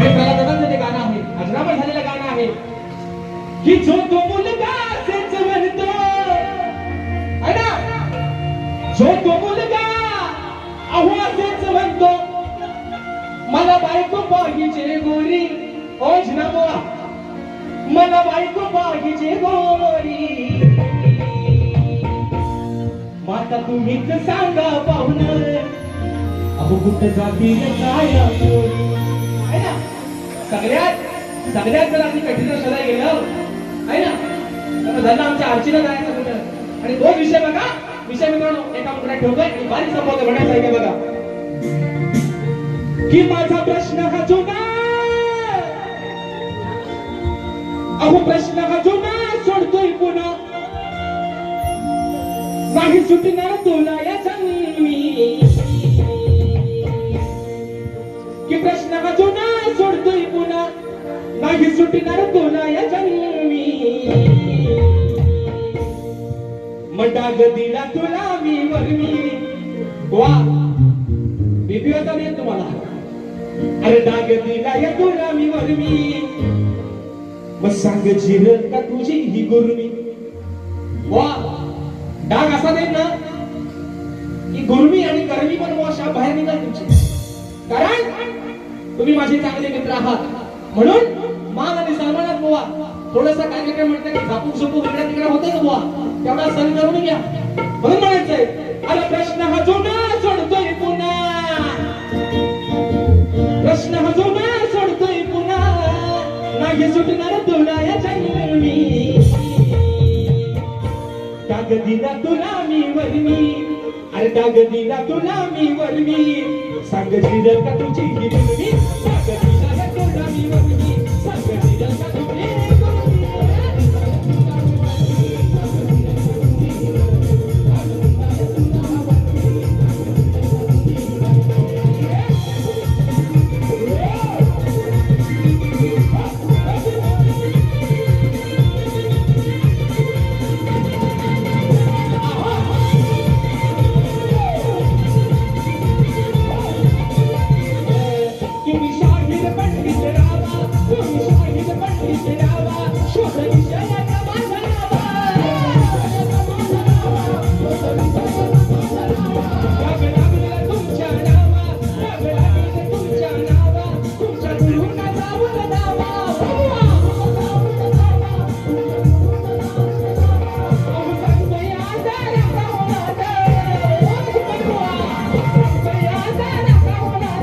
आणि प्रल्हादाचं ते गाणं आहे. अजरामर झालेलं गाणं आहे. की जो तो मुलगा असेच म्हणतो. आहे ना? जो तो मुलगा अहो असेच म्हणतो. मला बायको पाहिजे गोरी. ओ जनाबा मला बायको पाहिजे गोरी. माता तुम्हीच सांगा पाहुण. अहो कुठं जाती काय पोरी? सगळ्यात जर आम्ही कठीण शोधायला गेलो आहे ना? तर झालं आमच्या आरचीला जायचं कुठं आणि दोन विषय बघा. विषय मित्रांनो एका मुद्रा ठेवतोय. आणि बारीक संपवतो म्हणायचं आहे बघा. की माझा प्रश्न हा जुना अहो प्रश्न हा जुना सोडतोय पुन्हा. नाही सुटणार तुला या जन्मी नाही सुटणार तुला जन्मी? मटाग दिला तुला मी वर्मी. वा. बीबी होता नाही तुम्हाला. अरे डाग दिला या तुला मी वर्मी. मग सांग जिरल का तुझी ही गुरमी? वा. डाग असा नाही ना? की गुरमी आणि गरमी पण हो वॉशा बाहेर निघाल तुमची. कारण तुम्ही माझे चांगले मित्र आहात. म्हणून मान आणि सन्मानात बुवा. थोडासा कार्यक्रम म्हटलं की झापूक झुपूक इकडे तिकडे होतच बुवा? तेवढा सण करून घ्या. म्हणून म्हणायचंय अरे प्रश्न हा जुना सोडतोय पुन्हा. प्रश्न हा जुना सोडतोय पुन्हा. नाही सुटणार तुला या जन्मी टाक दिला तुला मी वरमी अरे टाक दिला तुला मी वरमी सांग दिलं का तुझी ही गुरमी गुरुंना जाऊन दावा अहो सांगतोय आजार आता होणार. सांगतोय आजार आता होणार.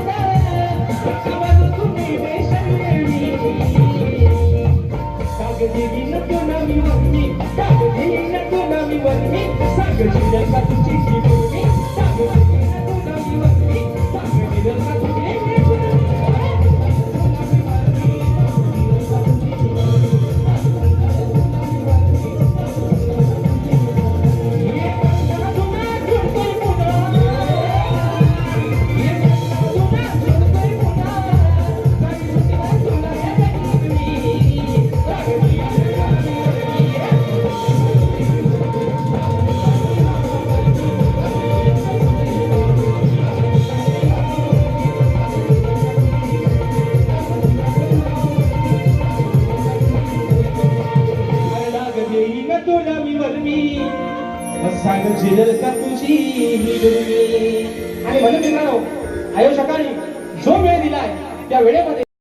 सांग जिरल का तुझी ही आणि म्हणून मित्रांनो आयोजकांनी जो वेळ दिलाय त्या वेळेमध्ये